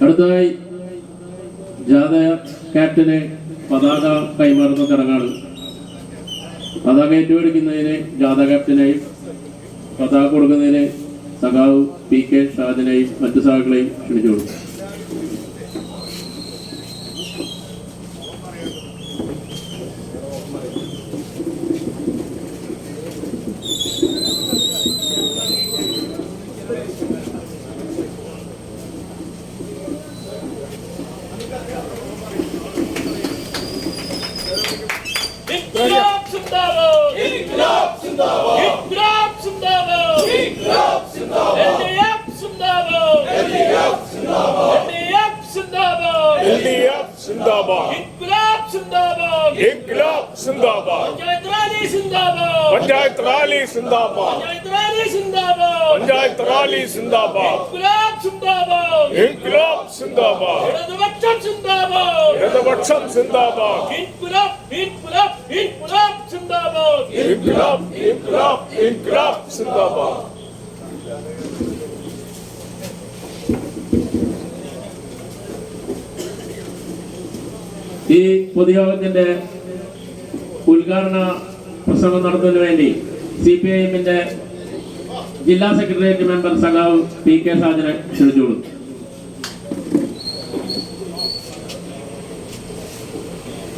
അടുത്തതായി ജാഥ ക്യാപ്റ്റന് പതാക കൈമാറുന്ന ചടങ്ങാണ്. പതാക ഏറ്റുപിടിക്കുന്നതിന് ജാഥ ക്യാപ്റ്റനെയും പതാക കൊടുക്കുന്നതിന് സഖാവ് പി കെ ഷാജിനെയും മറ്റു സഖാക്കളെയും ക്ഷണിച്ചോളൂ İnkılap zindabad! İnkılap zindabad! İnkılap zindabad! İnkılap zindabad! Elliyap zindabad! Elliyap zindabad! Elliyap zindabad! LDF zindabad Zindabad! İnkılap zindabad Panchayat Rali zindabad! Panchayat Rali zindabad Panchayat Rali zindabad! Panchayat Rali zindabad İnkılap zindabad! İnkılap zindabad ഇടതുപക്ഷം zindabad! ഇടതുപക്ഷം zindabad İnkılap, inkılap, inkılap zindabad! İnkılap İnkılap İnkılap zindabad ഈ പൊതുയോഗത്തിന്റെ ഉദ്ഘാടന പ്രസംഗം നടത്തുന്നതിന് വേണ്ടി C P I എമ്മിന്റെ ജില്ലാ secretariat member സഖാവ് പി കെ സാജനെ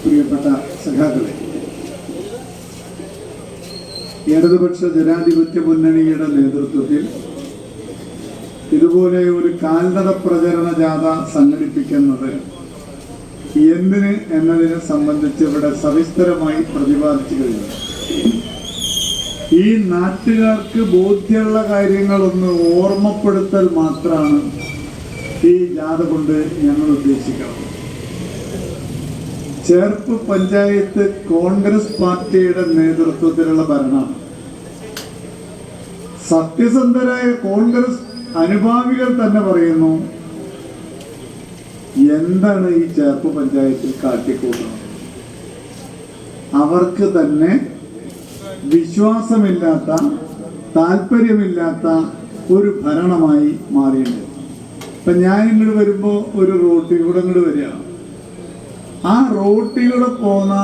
പ്രിയപ്പെട്ട സഖാക്കളെ ഇടതുപക്ഷ ജനാധിപത്യ മുന്നണിയുടെ നേതൃത്വത്തിൽ ഇതുപോലെ ഒരു കാൽനട പ്രചരണ ജാഥ സംഘടിപ്പിക്കുന്നത് എന്തിന് എന്നതിനെ സംബന്ധിച്ച് ഇവിടെ സവിസ്തരമായി പ്രതിപാദിച്ചു കഴിഞ്ഞു. ഈ നാട്ടുകാർക്ക് ബോധ്യമുള്ള കാര്യങ്ങളൊന്ന് ഓർമ്മപ്പെടുത്തൽ മാത്രമാണ് ഈ ജാഥ കൊണ്ട് ഞങ്ങൾ ഉദ്ദേശിക്കുന്നത്. ചേർപ്പ് പഞ്ചായത്ത് കോൺഗ്രസ് പാർട്ടിയുടെ നേതൃത്വത്തിലുള്ള ഭരണമാണ് സത്യസന്ധരായ കോൺഗ്രസ് അനുഭാവികൾ തന്നെ പറയുന്നു എന്താണ് ഈ ചേർപ്പ് പഞ്ചായത്തിൽ കാട്ടിക്കൂട്ടുന്നത്? അവർക്ക് തന്നെ വിശ്വാസമില്ലാത്ത താല്പര്യമില്ലാത്ത ഒരു ഭരണമായി മാറിയിട്ടുണ്ട്. ഇപ്പൊ ഞാൻ ഇങ്ങോട്ട് വരുമ്പോ ഒരു റോട്ടിലൂടെ ഇങ്ങോട്ട് വരികയാണ് ആ റോട്ടിലൂടെ പോന്ന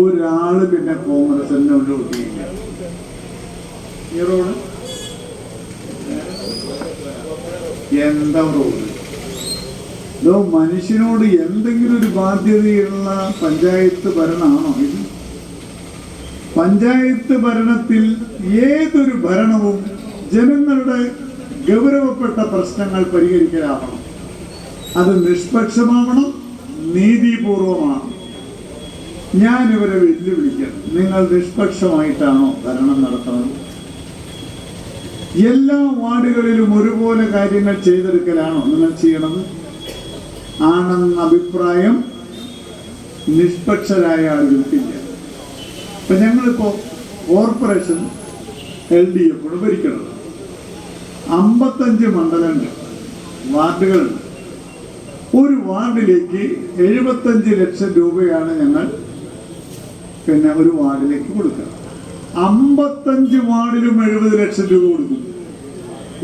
ഒരാൾ പിന്നെ കോൺഗ്രസിന്റെ കൊണ്ട് ഒട്ടിയില്ല ഈ റോഡ്? എന്താ റോഡ്? ഇതോ മനുഷ്യനോട് എന്തെങ്കിലും ഒരു ബാധ്യതയുള്ള പഞ്ചായത്ത് ഭരണമാണോ ഇത്? പഞ്ചായത്ത് ഭരണത്തിൽ ഏതൊരു ഭരണവും ജനങ്ങളുടെ ഗൗരവപ്പെട്ട പ്രശ്നങ്ങൾ പരിഹരിക്കലാവണം. അത് നിഷ്പക്ഷമാവണം നീതിപൂർവമാണ് ഞാൻ ഇവരെ വെല്ലുവിളിക്കാം. നിങ്ങൾ നിഷ്പക്ഷമായിട്ടാണോ ഭരണം നടത്തുന്നത്? എല്ലാ വാർഡുകളിലും ഒരുപോലെ കാര്യങ്ങൾ ചെയ്തെടുക്കലാണോ നിങ്ങൾ ചെയ്യണത്? ആണെന്ന അഭിപ്രായം നിഷ്പക്ഷരായ ആളുകൾക്കില്ല അപ്പൊ ഞങ്ങളിപ്പോ കോർപ്പറേഷൻ എൽ ഡി എഫോട് ഭരിക്കുന്നത് അമ്പത്തഞ്ച് മണ്ഡലങ്ങൾ വാർഡുകളുണ്ട്. ഒരു വാർഡിലേക്ക് എഴുപത്തഞ്ച് ലക്ഷം രൂപയാണ് ഞങ്ങൾ പിന്നെ ഒരു വാർഡിലേക്ക് കൊടുക്കുക അമ്പത്തഞ്ച് വാർഡിലും എഴുപത് ലക്ഷം രൂപ കൊടുക്കും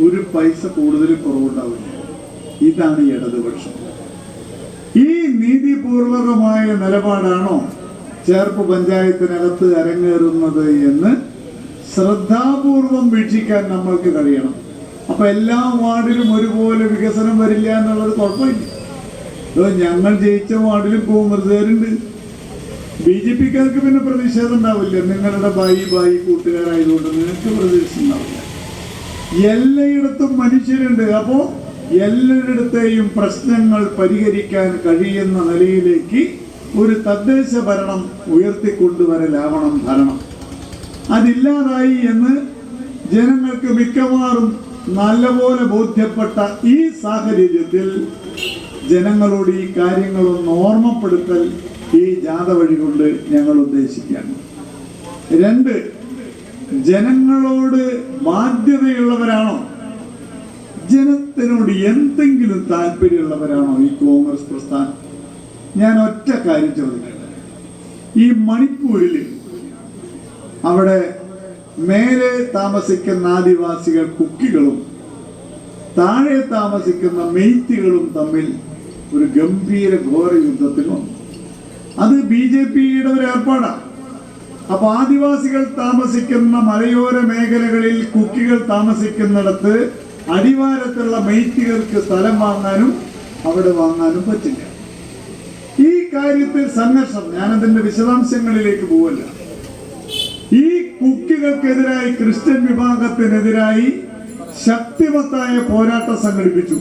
ഒരു പൈസ കൂടുതൽ കുറവുണ്ടാവില്ല. ഇതാണ് ഇടതുപക്ഷം. ഈ നീതിപൂർവകമായ നിലപാടാണോ ചേർപ്പ് പഞ്ചായത്തിനകത്ത് അരങ്ങേറുന്നത് എന്ന് ശ്രദ്ധാപൂർവം വീക്ഷിക്കാൻ നമ്മൾക്ക് കഴിയണം. അപ്പൊ എല്ലാ വാർഡിലും ഒരുപോലെ വികസനം വരില്ല എന്നുള്ളത് കുഴപ്പമില്ല. അതോ ഞങ്ങൾ ജയിച്ച വാർഡിലും കോൺഗ്രസുകാരുണ്ട് ബി ജെ പിക്കാർക്ക് പിന്നെ പ്രതിഷേധം ഉണ്ടാവില്ല. നിങ്ങളുടെ ബായി ബായി കൂട്ടുകാരായതുകൊണ്ട് നിങ്ങൾക്ക് പ്രതിഷേധം ഉണ്ടാവില്ല. എല്ലായിടത്തും മനുഷ്യരുണ്ട്. അപ്പോ എല്ലായിടത്തെയും പ്രശ്നങ്ങൾ പരിഹരിക്കാൻ കഴിയുന്ന നിലയിലേക്ക് ഒരു തദ്ദേശ ഭരണം ഉയർത്തിക്കൊണ്ടുവരലാവണം ഭരണം. അതില്ലാതായി എന്ന് ജനങ്ങൾക്ക് മിക്കവാറും നല്ലപോലെ ബോധ്യപ്പെട്ട ഈ സാഹചര്യത്തിൽ ജനങ്ങളോട് ഈ കാര്യങ്ങളൊന്ന് ഓർമ്മപ്പെടുത്തൽ ഈ ജാഥ വഴി കൊണ്ട് ഞങ്ങൾ ഉദ്ദേശിക്കുകയാണ്. രണ്ട് ജനങ്ങളോട് ബാധ്യതയുള്ളവരാണോ? ജനത്തിനോട് എന്തെങ്കിലും താല്പര്യമുള്ളവരാണോ ഈ കോൺഗ്രസ് പ്രസ്ഥാനം? ഞാൻ ഒറ്റ കാര്യം ചോദിക്കട്ടെ. ഈ മണിപ്പൂരിൽ അവിടെ മേലെ താമസിക്കുന്ന ആദിവാസികൾ കുക്കികളും താഴെ താമസിക്കുന്ന മെയ്ത്തികളും തമ്മിൽ ഒരു ഗംഭീര ഘോര യുദ്ധത്തിൽ വന്നു. അത് ബി ജെ പിയുടെ ഒരു ഏർപ്പാടാണ് അപ്പൊ ആദിവാസികൾ താമസിക്കുന്ന മലയോര മേഖലകളിൽ കുക്കികൾ താമസിക്കുന്നിടത്ത് അടിവാരത്തുള്ള മൈറ്റുകൾക്ക് സ്ഥലം വാങ്ങാനും അവിടെ വാങ്ങാനും പറ്റില്ല. ഈ കാര്യത്തിൽ സംഘർഷം ഞാനതിന്റെ വിശദാംശങ്ങളിലേക്ക് പോവല്ല. ഈ കുക്കികൾക്കെതിരായി ക്രിസ്ത്യൻ വിഭാഗത്തിനെതിരായി ശക്തിമത്തായ പോരാട്ടം സംഘടിപ്പിച്ചു.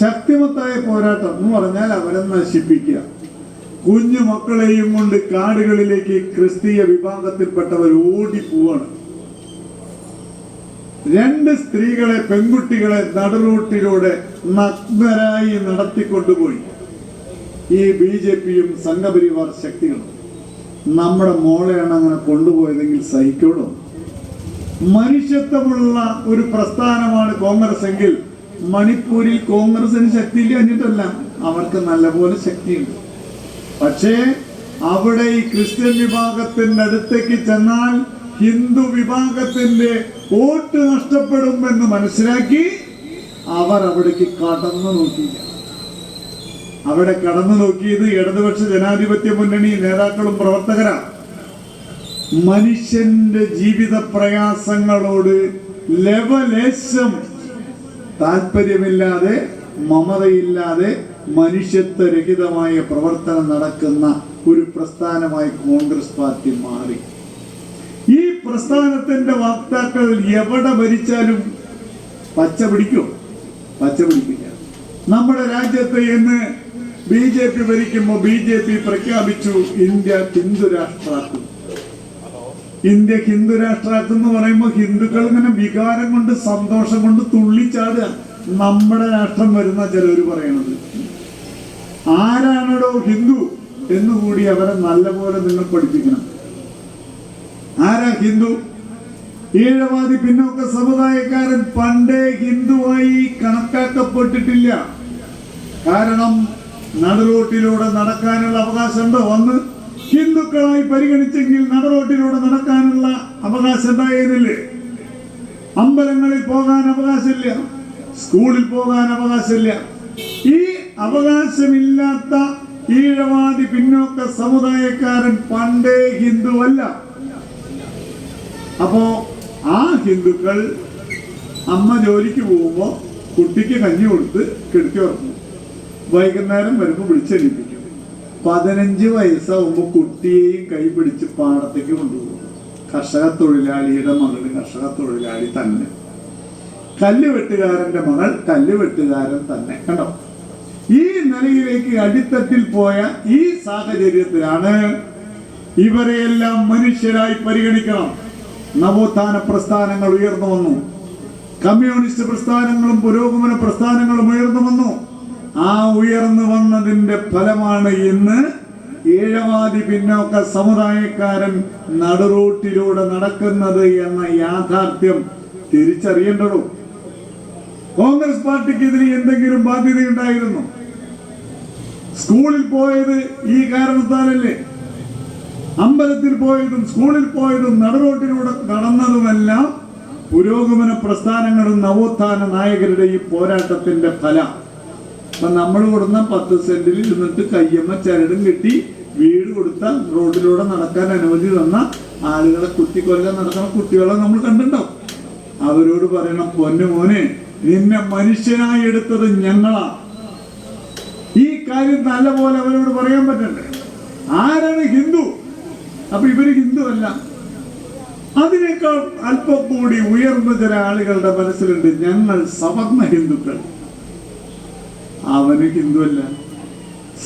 ശക്തിമത്തായ പോരാട്ടം എന്ന് പറഞ്ഞാൽ അവരെ നശിപ്പിക്കുക. കുഞ്ഞു മക്കളെയും കൊണ്ട് കാടുകളിലേക്ക് ക്രിസ്തീയ വിഭാഗത്തിൽപ്പെട്ടവർ ഓടിപ്പോവാണ്. രണ്ട് സ്ത്രീകളെ പെൺകുട്ടികളെ നടുറൂട്ടിലൂടെ നഗ്നരായി നടത്തിക്കൊണ്ടുപോയി. ഈ ബി ജെ പിയും സംഘപരിവാർ ശക്തികളും നമ്മുടെ മോളെയാണ് അങ്ങനെ കൊണ്ടുപോയതെങ്കിൽ സഹിക്കോളൂ മനുഷ്യത്വമുള്ള ഒരു പ്രസ്ഥാനമാണ് കോൺഗ്രസ് എങ്കിൽ മണിപ്പൂരിൽ കോൺഗ്രസിന് ശക്തിയില്ല എന്നിട്ടല്ല അവർക്ക് നല്ലപോലെ ശക്തിയുണ്ട്. പക്ഷേ അവിടെ ഈ ക്രിസ്ത്യൻ വിഭാഗത്തിന്റെ അടുത്തേക്ക് ചെന്നാൽ ഹിന്ദു വിഭാഗത്തിന്റെ വോട്ട് നഷ്ടപ്പെടുമെന്ന് മനസ്സിലാക്കി അവർ അവിടേക്ക് കടന്നു നോക്കിയില്ല. അവിടെ കടന്നു നോക്കിയത് ഇടതുപക്ഷ ജനാധിപത്യ മുന്നണി നേതാക്കളും പ്രവർത്തകരാണ്. മനുഷ്യന്റെ ജീവിത പ്രയാസങ്ങളോട് ലവലേശം താല്പര്യമില്ലാതെ മമതയില്ലാതെ മനുഷ്യത്വരഹിതമായ പ്രവർത്തനം നടക്കുന്ന ഒരു പ്രസ്ഥാനമായി കോൺഗ്രസ് പാർട്ടി മാറി. ഈ പ്രസ്ഥാനത്തിന്റെ വക്താക്കൾ എവിടെ ഭരിച്ചാലും പച്ച പിടിക്കും. പച്ച പിടിക്കില്ല. നമ്മുടെ രാജ്യത്ത് ഇന്ന് ബി ജെ പി ഭരിക്കുമ്പോൾ ബി ജെ പി പ്രഖ്യാപിച്ചു ഇന്ത്യ ഹിന്ദു രാഷ്ട്രാക്കും. ഇന്ത്യ ഹിന്ദു രാഷ്ട്രാക്കും എന്ന് പറയുമ്പോൾ ഹിന്ദുക്കൾ ഇങ്ങനെ വികാരം കൊണ്ട് സന്തോഷം കൊണ്ട് തുള്ളിച്ചാടുക. നമ്മുടെ രാഷ്ട്രം വരുന്ന ചിലർ പറയണത്. ആരാണോ ഹിന്ദു എന്നുകൂടി അവരെ നല്ലപോലെ നിങ്ങൾ പഠിപ്പിക്കണം. ഹിന്ദു? ഈഴവാദി പിന്നോക്ക സമുദായക്കാരൻ പണ്ടേ ഹിന്ദുവായി കണക്കാക്കപ്പെട്ടിട്ടില്ല. കാരണം നടുറോട്ടിലൂടെ നടക്കാനുള്ള അവകാശമുണ്ടോ? വന്ന് ഹിന്ദുക്കളായി പരിഗണിച്ചെങ്കിൽ നടുറോട്ടിലൂടെ നടക്കാനുള്ള അവകാശം ഉണ്ടായിരുന്നില്ലേ അമ്പലങ്ങളിൽ പോകാൻ അവകാശമില്ല. സ്കൂളിൽ പോകാൻ അവകാശമില്ല. ഈ അവകാശമില്ലാത്ത ഈഴവാദി പിന്നോക്ക സമുദായക്കാരൻ പണ്ടേ ഹിന്ദുവല്ല. അപ്പോ ആ ഹിന്ദുക്കൾ അമ്മ ജോലിക്ക് പോകുമ്പോൾ കുട്ടിക്ക് കഞ്ഞി കൊടുത്ത് കിടത്തി ഉറക്കും വൈകുന്നേരം വരുമ്പോൾ വിളിച്ചെണീപ്പിക്കും. പതിനഞ്ച് വയസ്സാവുമ്പോൾ കുട്ടിയെയും കൈ പിടിച്ച് പാടത്തേക്ക് കൊണ്ടുപോകും. കർഷക തൊഴിലാളിയുടെ മകൾ കർഷക തൊഴിലാളി തന്നെ. കല്ലുവെട്ടുകാരന്റെ മകൾ കല്ലുവെട്ടുകാരൻ തന്നെ. കണ്ടോ? ഈ നിലയിലേക്ക് അടിത്തട്ടിൽ പോയ ഈ സാഹചര്യത്തിലാണ് ഇവരെയെല്ലാം മനുഷ്യരായി പരിഗണിക്കണം. നവോത്ഥാന പ്രസ്ഥാനങ്ങൾ ഉയർന്നു വന്നു. കമ്മ്യൂണിസ്റ്റ് പ്രസ്ഥാനങ്ങളും പുരോഗമന പ്രസ്ഥാനങ്ങളും ഉയർന്നു വന്നു. ആ ഉയർന്നു വന്നതിന്റെ ഫലമാണ് ഇന്ന് ഏഴവാദി പിന്നോക്ക സമുദായക്കാരൻ നടുറൂട്ടിലൂടെ നടക്കുന്നത് എന്ന യാഥാർത്ഥ്യം തിരിച്ചറിയേണ്ടതോ. കോൺഗ്രസ് പാർട്ടിക്ക് ഇതിന് എന്തെങ്കിലും ബാധ്യതയുണ്ടായിരുന്നു. സ്കൂളിൽ പോയത് ഈ കാരണത്താലല്ലേ? അമ്പലത്തിൽ പോയതും സ്കൂളിൽ പോയതും നടുറോട്ടിലൂടെ നടന്നതുമെല്ലാം പുരോഗമന പ്രസ്ഥാനങ്ങളും നവോത്ഥാന നായകരുടെയും പോരാട്ടത്തിന്റെ ഫലം. അപ്പൊ നമ്മൾ കൊടുന്ന പത്ത് സെന്റിൽ ഇരുന്നിട്ട് കയ്യമ്മ ചരടും കെട്ടി വീട് കൊടുത്ത റോഡിലൂടെ നടക്കാൻ അനുമതി തന്ന ആളുകളെ കുത്തിക്കൊല്ലാൻ നടക്കുന്ന കുട്ടികളെ നമ്മൾ കണ്ടിട്ടുണ്ടാവും അവരോട് പറയണം പൊന്നു മോനെ നിന്നെ മനുഷ്യനായി എടുത്തത് ഞങ്ങളാ. ഈ കാര്യം നല്ലപോലെ അവരോട് പറയാൻ പറ്റണ്ടേ? ആരാണ് ഹിന്ദു? അപ്പൊ ഇവർ ഹിന്ദുവല്ല. അതിനേക്കാൾ അല്പം കൂടി ഉയർന്ന ചില ആളുകളുടെ മനസ്സിലുണ്ട് ഞങ്ങൾ സവർണ ഹിന്ദുക്കൾ. അവന് ഹിന്ദുവല്ല.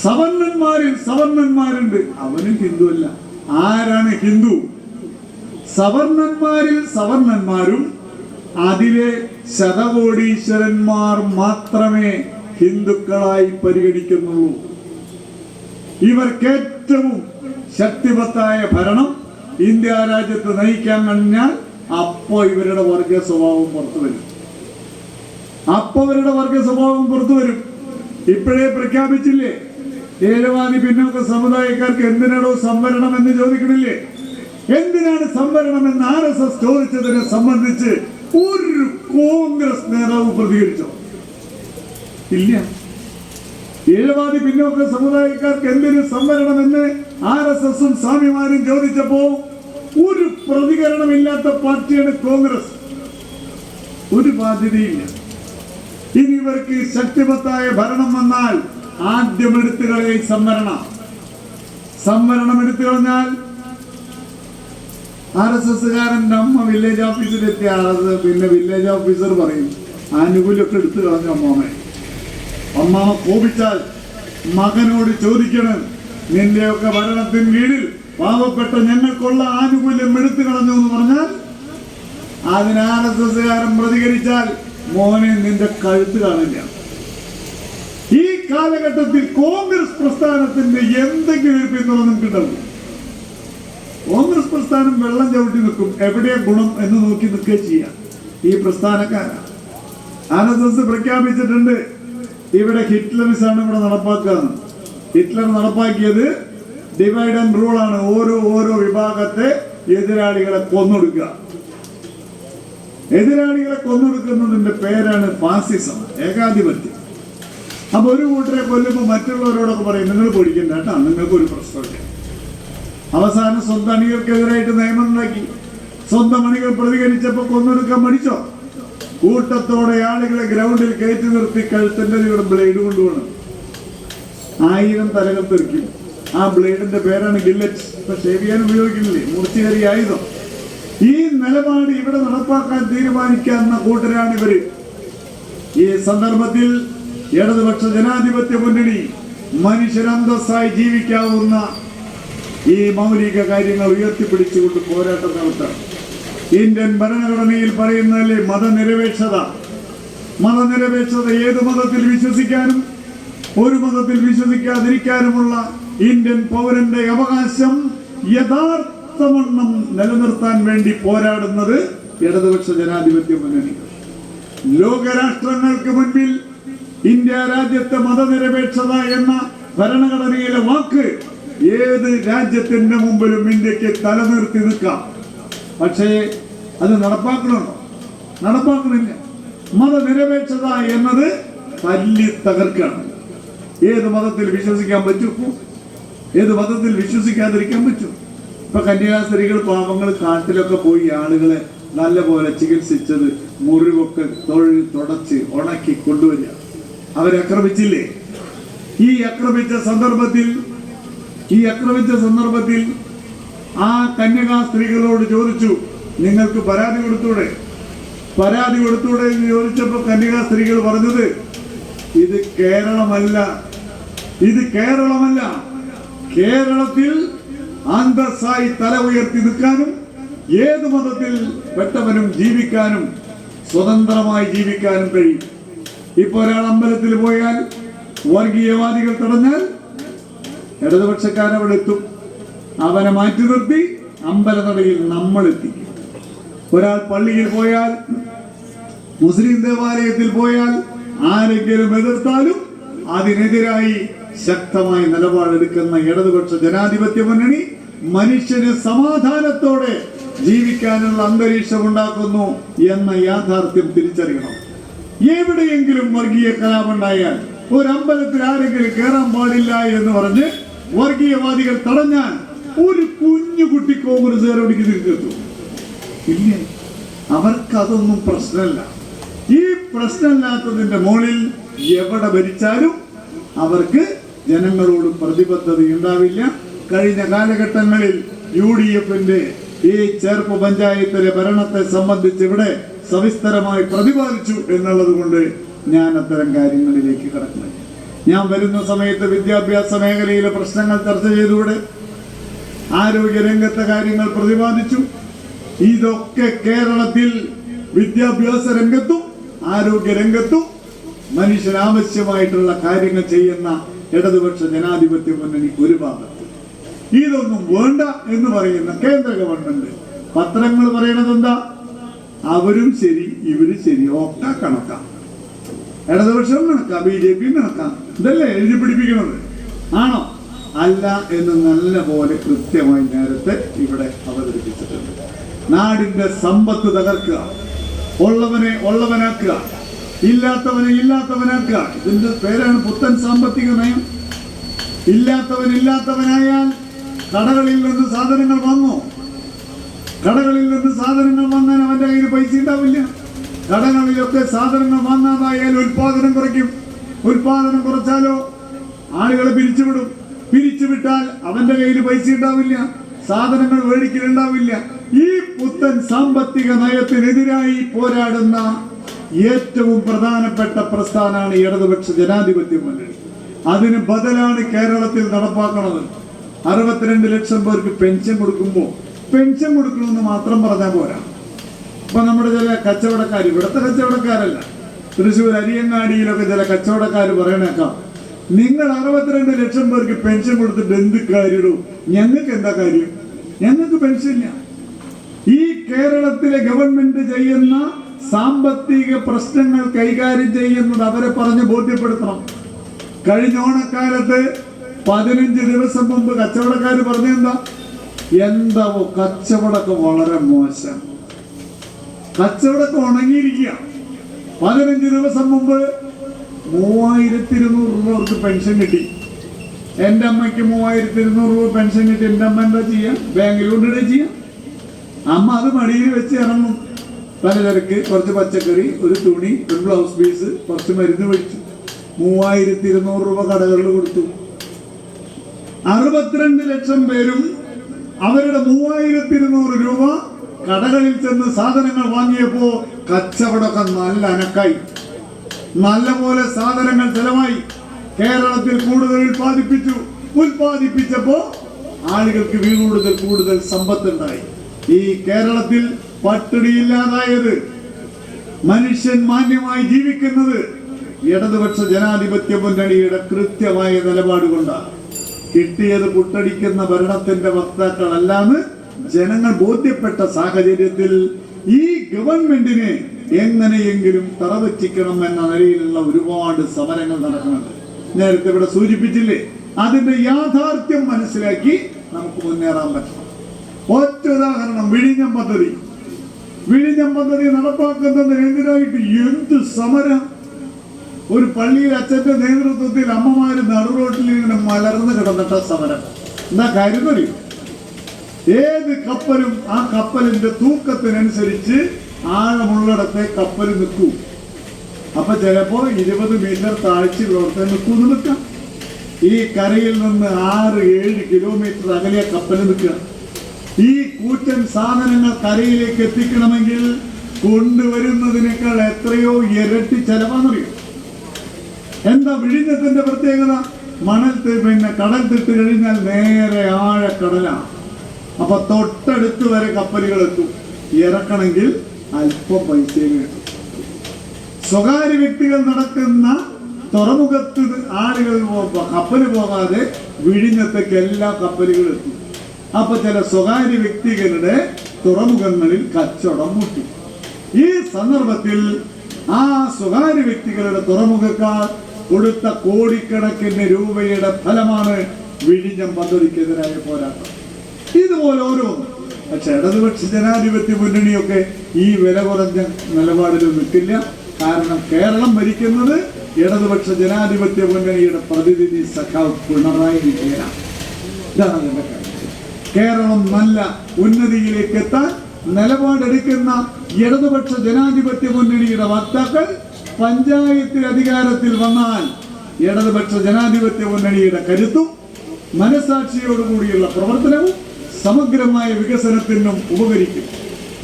സവർണന്മാരിൽ സവർണന്മാരുണ്ട് അവന് ഹിന്ദുവല്ല. ആരാണ് ഹിന്ദു? സവർണന്മാരിൽ സവർണന്മാരും അതിലെ ശതകോടീശ്വരന്മാർ മാത്രമേ ഹിന്ദുക്കളായി പരിഗണിക്കുന്നുള്ളൂ. ഇവർക്ക് ഏറ്റവും ശക്തിവത്തായ ഭരണം ഇന്ത്യ രാജ്യത്ത് നയിക്കാൻ കഴിഞ്ഞാൽ അപ്പോ ഇവരുടെ വർഗീയ സ്വഭാവം പുറത്തു വരും. അപ്പോൾ ഇവരുടെ വർഗീയ സ്വഭാവം പുറത്തു വരും. ഇപ്പോഴേ പ്രഖ്യാപിച്ചില്ലേ? ഏഴുവാനി പിന്നോക്ക സമുദായക്കാർക്ക് എന്തിനാണോ സംവരണം എന്ന് ചോദിക്കണില്ലേ? എന്തിനാണ് സംവരണം എന്ന് ആർ എസ് എസ് ചോദിച്ചതിനെ സംബന്ധിച്ച് ഒരു കോൺഗ്രസ് നേതാവ് പ്രതികരിച്ചോ? ഇല്ല. ഏഴവാദി പിന്നോക്ക സമുദായക്കാർക്ക് എന്തിനു സംവരണമെന്ന് ആർ എസ് എസും സ്വാമിമാരും ചോദിച്ചപ്പോ ഒരു പ്രതികരണമില്ലാത്ത പാർട്ടിയാണ് കോൺഗ്രസ്. ഒരു ബാധ്യതയില്ല. ഇനി ഇവർക്ക് ശക്തിമത്തായ ഭരണം വന്നാൽ ആദ്യം എടുത്തു കളയും സംവരണം. സംവരണം എടുത്തു കളഞ്ഞാൽ ആർ എസ് എസ്സുകാരൻ അമ്മ വില്ലേജ് ഓഫീസിലെത്തിയ ആളത് പിന്നെ വില്ലേജ് ഓഫീസർ പറയും ആനുകൂല്യമൊക്കെ എടുത്തു കളഞ്ഞു അമ്മാമ്മ അമ്മാമ്മ കോപിച്ചാൽ മകനോട് ചോദിക്കണം നിന്റെയൊക്കെ ഭരണത്തിന് കീഴിൽ പാവപ്പെട്ട ഞങ്ങൾക്കുള്ള ആനുകൂല്യം എടുത്തു കളഞ്ഞു എന്ന് പറഞ്ഞാൽ അതിന് എസ് പ്രതികരിച്ചാൽ മോനെ നിന്റെ കഴുത്ത് കാണില്ല. ഈ കാലഘട്ടത്തിൽ കോൺഗ്രസ് പ്രസ്ഥാനത്തിന്റെ എന്തെങ്കിലും ഒരു പിന്തുണ നിങ്ങൾക്ക് ഉണ്ടാവും കോൺഗ്രസ് പ്രസ്ഥാനം വെള്ളം ചവിട്ടി നിൽക്കും. എവിടെ ഗുണം എന്ന് നോക്കി നിൽക്കുകയും ചെയ്യാം. ഈ പ്രസ്ഥാനക്കാരാണ് ആർ എസ് എസ് പ്രഖ്യാപിച്ചിട്ടുണ്ട്. ഇവിടെ ഹിറ്റ്ലറിസാണ് ഇവിടെ നടപ്പാക്കുക ഹിറ്റ്ലർ നടപ്പാക്കിയത് ഡിവൈഡ് ആൻഡ് റൂൾ ആണ്. ഓരോ ഓരോ വിഭാഗത്തെ എതിരാളികളെ കൊന്നൊടുക്കുക. എതിരാളികളെ കൊന്നൊടുക്കുന്നതിന്റെ പേരാണ് ഫാസിസം ഏകാധിപത്യം. അപ്പൊ ഒരു കൂട്ടരെ കൊല്ലുമ്പോൾ മറ്റുള്ളവരോടൊക്കെ പറയും നിങ്ങൾ പൊടിക്കണ്ട കേട്ടോ നിങ്ങൾക്ക് ഒരു പ്രശ്നമില്ല. അവസാനം സ്വന്തം അണികൾക്കെതിരായിട്ട് നിയമം ഉണ്ടാക്കി. സ്വന്തം അണികൾ പ്രതികരിച്ചപ്പോ കൊന്നൊടുക്കാൻ മടിച്ചോ? കൂട്ടത്തോടെ ആളുകളെ ഗ്രൗണ്ടിൽ കയറ്റി നിർത്തി കഴുത്തിന്റെ ബ്ലേഡ് കൊണ്ടുപോകണം. ആയിരം തലകൾ തെറിക്കും ആ ബ്ലേഡിന്റെ പേരാണ് ഗില്ലറ്റ് ഇപ്പൊ ഷേവ് ചെയ്യാൻ ഉപയോഗിക്കുന്നില്ലേ? മൂർച്ചയേറിയ ആയുധം. ഈ നിലപാട് ഇവിടെ നടപ്പാക്കാൻ തീരുമാനിക്കാവുന്ന കൂട്ടരാണ് ഇവർ. ഈ സന്ദർഭത്തിൽ ഇടതുപക്ഷ ജനാധിപത്യ മുന്നണി മനുഷ്യരന്തസ്സായി ജീവിക്കാവുന്ന ഈ മൗലിക കാര്യങ്ങൾ ഉയർത്തിപ്പിടിച്ചുകൊണ്ട് പോരാട്ടം നടത്താം. ഇന്ത്യൻ ഭരണഘടനയിൽ പറയുന്നതല്ലേ മതനിരപേക്ഷത. മതനിരപേക്ഷത ഏത് മതത്തിൽ വിശ്വസിക്കാനും ഒരു മതത്തിൽ വിശ്വസിക്കാതിരിക്കാനുമുള്ള ഇന്ത്യൻ പൗരന്റെ അവകാശം യഥാർത്ഥമണ്ണം നിലനിർത്താൻ വേണ്ടി പോരാടുന്നത് ഇടതുപക്ഷ ജനാധിപത്യ മുന്നണി. ലോകരാഷ്ട്രങ്ങൾക്ക് മുൻപിൽ ഇന്ത്യ രാജ്യത്തെ മതനിരപേക്ഷത എന്ന ഭരണഘടനയിലെ വാക്ക് ഏത് രാജ്യത്തിന്റെ മുമ്പിലും ഇന്ത്യയ്ക്ക് തലനിർത്തി നിൽക്കാം. പക്ഷേ അത് നടപ്പാക്കണുണ്ടോ? നടപ്പാക്കണില്ല. മതനിരപേക്ഷത എന്നത് തല്ലി തകർക്കാണ്. ഏത് മതത്തിൽ വിശ്വസിക്കാൻ പറ്റും? ഏത് മതത്തിൽ വിശ്വസിക്കാതിരിക്കാൻ പറ്റും? ഇപ്പൊ കന്യാസ്ത്രീകൾ പാവങ്ങൾ കാട്ടിലൊക്കെ പോയി ആളുകളെ നല്ലപോലെ ചികിത്സിച്ചത് മുറിവൊക്കെ തൊഴിൽ തുടച്ച് ഉണക്കി കൊണ്ടുവരിക. അവരക്രമിച്ചില്ലേ? ഈ ആക്രമിച്ച സന്ദർഭത്തിൽ ഈ ആക്രമിച്ച സന്ദർഭത്തിൽ ആ കന്യകാ സ്ത്രീകളോട് ചോദിച്ചു നിങ്ങൾക്ക് പരാതി കൊടുത്തൂടെ? പരാതി കൊടുത്തൂടെ എന്ന് ചോദിച്ചപ്പോൾ കന്യകാ സ്ത്രീകൾ പറഞ്ഞത് ഇത് കേരളമല്ല ഇത് കേരളമല്ല. കേരളത്തിൽ അന്തസ്സായി തല ഉയർത്തി നിൽക്കാനും ഏത് മതത്തിൽ പെട്ടവനും ജീവിക്കാനും സ്വതന്ത്രമായി ജീവിക്കാനും കഴിയും. ഇപ്പൊ ഒരാൾ അമ്പലത്തിൽ പോയാൽ വർഗീയവാദികൾ തടഞ്ഞാൽ ഇടതുപക്ഷക്കാരവിടെ എത്തും. അവനെ മാറ്റി നിർത്തി അമ്പലനടയിൽ നമ്മൾ എത്തിക്കും. ഒരാൾ പള്ളിയിൽ പോയാൽ മുസ്ലിം ദേവാലയത്തിൽ പോയാൽ ആരെങ്കിലും എതിർത്താലും അതിനെതിരായി ശക്തമായ നിലപാടെടുക്കുന്ന ഇടതുപക്ഷ ജനാധിപത്യ മുന്നണി മനുഷ്യന് സമാധാനത്തോടെ ജീവിക്കാനുള്ള അന്തരീക്ഷം ഉണ്ടാക്കുന്നു എന്ന യാഥാർത്ഥ്യം തിരിച്ചറിയണം. എവിടെയെങ്കിലും വർഗീയ കലാപുണ്ടായാൽ ഒരു അമ്പലത്തിൽ ആരെങ്കിലും കയറാൻ പാടില്ല എന്ന് പറഞ്ഞ് വർഗീയവാദികൾ തടഞ്ഞാൽ ഒരു കുഞ്ഞു കുട്ടി കോൺഗ്രസ് കയറിക്ക് തിരിച്ചെത്തും ഇല്ല? അവർക്കതൊന്നും പ്രശ്നമല്ല. ഈ പ്രശ്നമില്ലാത്തതിന്റെ മുകളിൽ എവിടെ ഭരിച്ചാലും അവർക്ക് ജനങ്ങളോട് പ്രതിബദ്ധത ഉണ്ടാവില്ല. കഴിഞ്ഞ കാലഘട്ടങ്ങളിൽ യു ഡി എഫിന്റെ ഈ ചേർപ്പ് പഞ്ചായത്തിലെ ഭരണത്തെ സംബന്ധിച്ച് ഇവിടെ സവിസ്തരമായി പ്രതിപാദിച്ചു എന്നുള്ളത് കൊണ്ട് ഞാൻ അത്തരം കാര്യങ്ങളിലേക്ക് കടക്കുന്നത് ഞാൻ വരുന്ന സമയത്ത് വിദ്യാഭ്യാസ മേഖലയിലെ പ്രശ്നങ്ങൾ ചർച്ച ചെയ്തുകൂടെ? ആരോഗ്യ രംഗത്തെ കാര്യങ്ങൾ പ്രതിപാദിച്ചു? ഇതൊക്കെ കേരളത്തിൽ വിദ്യാഭ്യാസ രംഗത്തും ആരോഗ്യ രംഗത്തും മനുഷ്യനാവശ്യമായിട്ടുള്ള കാര്യങ്ങൾ ചെയ്യുന്ന ഇടതുപക്ഷ ജനാധിപത്യ മുന്നണി ഒരു ഭാഗത്ത്. ഇതൊന്നും വേണ്ട എന്ന് പറയുന്ന കേന്ദ്ര ഗവൺമെന്റ്. പത്രങ്ങൾ പറയണത് എന്താ അവരും ശരി ഇവരും ശരി ഒക്കെ കണക്കാം ഇടതുപക്ഷം കണക്കാം ബി ജെ പിയും കണക്കാം ഇതല്ലേ എഴുതി പിടിപ്പിക്കുന്നത്? ആണോ? അല്ല എന്ന് നല്ല പോലെ കൃത്യമായി നേരത്തെ ഇവിടെ അവതരിപ്പിച്ചിട്ടുണ്ട്. നാടിന്റെ സമ്പത്ത് തകർക്കുക ഉള്ളവനെ ഉള്ളവനാക്കുക ഇല്ലാത്തവനെ ഇല്ലാത്തവനാക്കുക. ഇതിന്റെ പേരാണ് പുത്തൻ സാമ്പത്തിക നയം. ഇല്ലാത്തവൻ ഇല്ലാത്തവനായാൽ കടകളിൽ നിന്ന് സാധനങ്ങൾ വാങ്ങോ കടകളിൽ നിന്ന് സാധനങ്ങൾ വാങ്ങാൻ അവന്റെ കയ്യിൽ പൈസ ഉണ്ടാവില്ല. കടകളിലൊക്കെ സാധനങ്ങൾ വാങ്ങാതായാൽ ഉൽപാദനം കുറയ്ക്കും. ഉൽപാദനം കുറച്ചാലോ? ആളുകളെ പിരിച്ചുവിടും. പിരിച്ചുവിട്ടാൽ അവന്റെ കയ്യിൽ പൈസ ഉണ്ടാവില്ല. സാധനങ്ങൾ മേടിക്കലുണ്ടാവില്ല. ഈ പുത്തൻ സാമ്പത്തിക നയത്തിനെതിരായി പോരാടുന്ന ഏറ്റവും പ്രധാനപ്പെട്ട പ്രസ്ഥാനമാണ് ഇടതുപക്ഷ ജനാധിപത്യ മുന്നണി. അതിന് ബദലാണ് കേരളത്തിൽ നടപ്പാക്കണത്. അറുപത്തിരണ്ട് ലക്ഷം പേർക്ക് പെൻഷൻ കൊടുക്കുമ്പോൾ പെൻഷൻ കൊടുക്കണമെന്ന് മാത്രം പറഞ്ഞാൽ പോരാ. ഇപ്പൊ നമ്മുടെ ചില കച്ചവടക്കാർ ഇവിടുത്തെ കച്ചവടക്കാരല്ല. തൃശ്ശൂർ അരിയങ്ങാടിയിലൊക്കെ ചില കച്ചവടക്കാർ പറയണേക്കാം. നിങ്ങൾ അറുപത്തിരണ്ട് ലക്ഷം പേർക്ക് പെൻഷൻ കൊടുത്തിട്ട് എന്ത് കാര്യടൂ? ഞങ്ങൾക്ക് എന്താ കാര്യം? ഞങ്ങൾക്ക് പെൻഷൻ ഇല്ല. ഈ കേരളത്തിലെ ഗവൺമെന്റ് ചെയ്യുന്ന സാമ്പത്തിക പ്രശ്നങ്ങൾ കൈകാര്യം ചെയ്യുന്നത് അവരെ പറഞ്ഞ് ബോധ്യപ്പെടുത്തണം. കഴിഞ്ഞ ഓണക്കാലത്ത് പതിനഞ്ച് ദിവസം മുമ്പ് കച്ചവടക്കാർ പറഞ്ഞെന്താ എന്താവോ കച്ചവടമൊക്കെ വളരെ മോശം. കച്ചവടമൊക്കെ ഉണങ്ങിയിരിക്കുക. പതിനഞ്ച് ദിവസം മുമ്പ് മൂവായിരത്തി ഇരുന്നൂറ് രൂപ അവർക്ക് പെൻഷൻ കിട്ടി. എന്റെ അമ്മയ്ക്ക് മൂവായിരത്തി ഇരുന്നൂറ് രൂപ പെൻഷൻ കിട്ടി. എന്റെ അമ്മ എന്താ ചെയ്യാം? ബാങ്കിൽ കൊണ്ടിടുക ചെയ്യാം. അമ്മ അത് മടിയിൽ വെച്ച് ഇറങ്ങും. പലചരക്ക് കുറച്ച് പച്ചക്കറി ഒരു തുണി ഒരു ബ്ലൗസ് പീസ് കുറച്ച് മരുന്ന് മേടിച്ചു. മൂവായിരത്തി ഇരുന്നൂറ് രൂപ കടകളിൽ കൊടുത്തു. അറുപത്തിരണ്ട് ലക്ഷം പേരും അവരുടെ മൂവായിരത്തി ഇരുന്നൂറ് രൂപ കടകളിൽ ചെന്ന് സാധനങ്ങൾ വാങ്ങിയപ്പോ കച്ചവടമൊക്കെ നല്ല അനക്കായി. നല്ല നല്ലപോലെ സാധനങ്ങൾ ചെലവായി. കേരളത്തിൽ കൂടുതൽ ഉൽപ്പാദിപ്പിച്ചു. ഉൽപ്പാദിപ്പിച്ചപ്പോ ആളുകൾക്ക് കൂടുതൽ കൂടുതൽ സമ്പത്തുണ്ടായി. ഈ കേരളത്തിൽ പട്ടിണിയില്ലാതായത്. മനുഷ്യൻ മാന്യമായി ജീവിക്കുന്നത് ഇടതുപക്ഷ ജനാധിപത്യ മുന്നണിയുടെ കൃത്യമായ നിലപാട് കൊണ്ടാണ് കിട്ടിയത് പുട്ടടിക്കുന്ന ഭരണത്തിന്റെ വക്താക്കളല്ലാന്ന് ജനങ്ങൾ ബോധ്യപ്പെട്ട സാഹചര്യത്തിൽ ഈ ഗവൺമെന്റിനെ എങ്ങനെയെങ്കിലും തറവെച്ചിക്കണം എന്ന നിലയിലുള്ള ഒരുപാട് സമരങ്ങൾ നടക്കുന്നുണ്ട്. നേരത്തെ ഇവിടെ സൂചിപ്പിച്ചില്ലേ അതിന്റെ യാഥാർത്ഥ്യം മനസ്സിലാക്കി നമുക്ക് മുന്നേറാൻ പറ്റണം ഒറ്റ ഉദാഹരണം വിഴിഞ്ഞം പദ്ധതി. വിഴിഞ്ഞം പദ്ധതി നടപ്പാക്കുന്നതിനെതിരായിട്ട് എന്ത് സമരം? ഒരു പള്ളിയിൽ അച്ഛന്റെ നേതൃത്വത്തിൽ അമ്മമാര് നടുറോട്ടിൽ ഇങ്ങനെ മലർന്ന് കിടന്നിട്ട സമരം. എന്നാ കാര്യം പറയും ഏത് കപ്പലും ആ കപ്പലിന്റെ തൂക്കത്തിനനുസരിച്ച് ആഴമുള്ളിടത്തെ കപ്പൽ നിൽക്കൂ. അപ്പൊ ചിലപ്പോ ഇരുപത് മീറ്റർ താഴ്ചയിലോട്ട് നിൽക്കൂന്ന് നിൽക്കാം ഈ കരയിൽ നിന്ന് ആറ് ഏഴ് കിലോമീറ്റർ അകലെ കപ്പൽ നിൽക്കുക. ഈ കൂറ്റൻ സാധനങ്ങൾ കരയിലേക്ക് എത്തിക്കണമെങ്കിൽ കൊണ്ടുവരുന്നതിനേക്കാൾ എത്രയോ ഇരട്ടി ചെലവാണെന്നറിയോ? എന്താ വിഴിഞ്ഞത്തിന്റെ പ്രത്യേകത? മണൽ പിന്നെ കടൽ തിട്ട് കഴിഞ്ഞാൽ നേരെ ആഴക്കടലാണ്. അപ്പൊ തൊട്ടടുത്ത് വരെ കപ്പലുകൾ എത്തും. ഇറക്കണമെങ്കിൽ അല്പം പൈസയും കിട്ടും. സ്വകാര്യ വ്യക്തികൾ നടക്കുന്ന തുറമുഖത്ത് ആളുകൾ കപ്പൽ പോകാതെ വിഴിഞ്ഞത്തേക്ക് എല്ലാ കപ്പലുകളും എത്തും. അപ്പൊ ചില സ്വകാര്യ വ്യക്തികളുടെ തുറമുഖങ്ങളിൽ കച്ചവടം മുട്ടി. ഈ സന്ദർഭത്തിൽ ആ സ്വകാര്യ വ്യക്തികളുടെ തുറമുഖക്കാർ കൊടുത്ത കോടിക്കണക്കിന് രൂപയുടെ ഫലമാണ് വിഴിഞ്ഞം പദ്ധതിക്കെതിരായ പോരാട്ടം. ഇതുപോലെ ഓരോ പക്ഷെ ഇടതുപക്ഷ ജനാധിപത്യ മുന്നണിയൊക്കെ ഈ വില കുറഞ്ഞ നിലപാടിൽ നിൽക്കില്ല കാരണം കേരളം ഭരിക്കുന്നത് ഇടതുപക്ഷ ജനാധിപത്യ മുന്നണിയുടെ പ്രതിനിധി സഖാവ് പിണറായി വിജയനാണ്. ഇതാണ് കാര്യം കേരളം നല്ല ഉന്നതിയിലേക്ക് എത്താൻ നിലപാടെടുക്കുന്ന ഇടതുപക്ഷ ജനാധിപത്യ മുന്നണിയുടെ വക്താക്കൾ പഞ്ചായത്തിൽ അധികാരത്തിൽ വന്നാൽ ഇടതുപക്ഷ ജനാധിപത്യ മുന്നണിയുടെ കരുത്തും മനസാക്ഷിയോടുകൂടിയുള്ള പ്രവർത്തനവും സമഗ്രമായ വികസനത്തിനും ഉപകരിക്കും.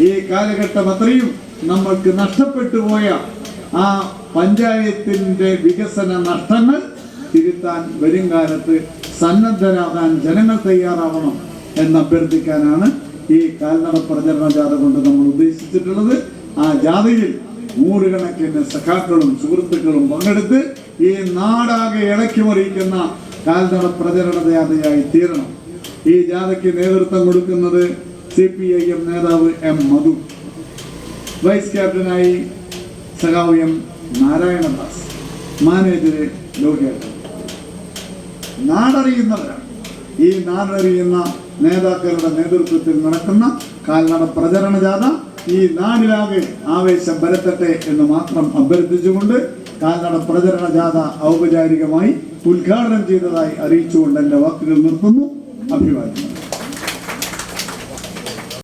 ഈ കാലഘട്ടം അത്രയും നമ്മൾക്ക് നഷ്ടപ്പെട്ടു പോയ ആ പഞ്ചായത്തിന്റെ വികസന നഷ്ടങ്ങൾ തിരുത്താൻ വരും കാലത്ത് സന്നദ്ധരാകാൻ ജനങ്ങൾ തയ്യാറാവണം. എന്ന് അഭ്യർത്ഥിക്കാനാണ് ഈ കാൽനട പ്രചരണ ജാഥ കൊണ്ട് നമ്മൾ ഉദ്ദേശിച്ചിട്ടുള്ളത്. ആ ജാഥയിൽ നൂറുകണക്കിന് സഖാക്കളും സുഹൃത്തുക്കളും പങ്കെടുത്ത് ഈ നാടാകെ ഇളക്കി മറിയിക്കുന്ന കാൽനട പ്രചരണ ജാഥയായി തീരണം. ഈ ജാഥയ്ക്ക് നേതൃത്വം കൊടുക്കുന്നത് സി പി ഐ എം നേതാവ് എം മധു. വൈസ് ക്യാപ്റ്റനായി സഖാവ് എം നാരായണദാസ്. മാനേജർ ലോകേട്ടൻ നാടറിയുന്നവരാണ്. ഈ നാടറിയുന്ന നേതാക്കളുടെ നേതൃത്വത്തിൽ നടക്കുന്ന കാൽനട പ്രചരണ ജാഥ ഈ നാടിലാകെ ആവേശം പരത്തട്ടെ എന്ന് മാത്രം അഭ്യർത്ഥിച്ചുകൊണ്ട് കാൽനട പ്രചരണ ജാഥ ഔപചാരികമായി ഉദ്ഘാടനം ചെയ്തതായി അറിയിച്ചുകൊണ്ട് എന്റെ വാക്കുകൾ നിർത്തുന്നു. അഭിവാദ്യം.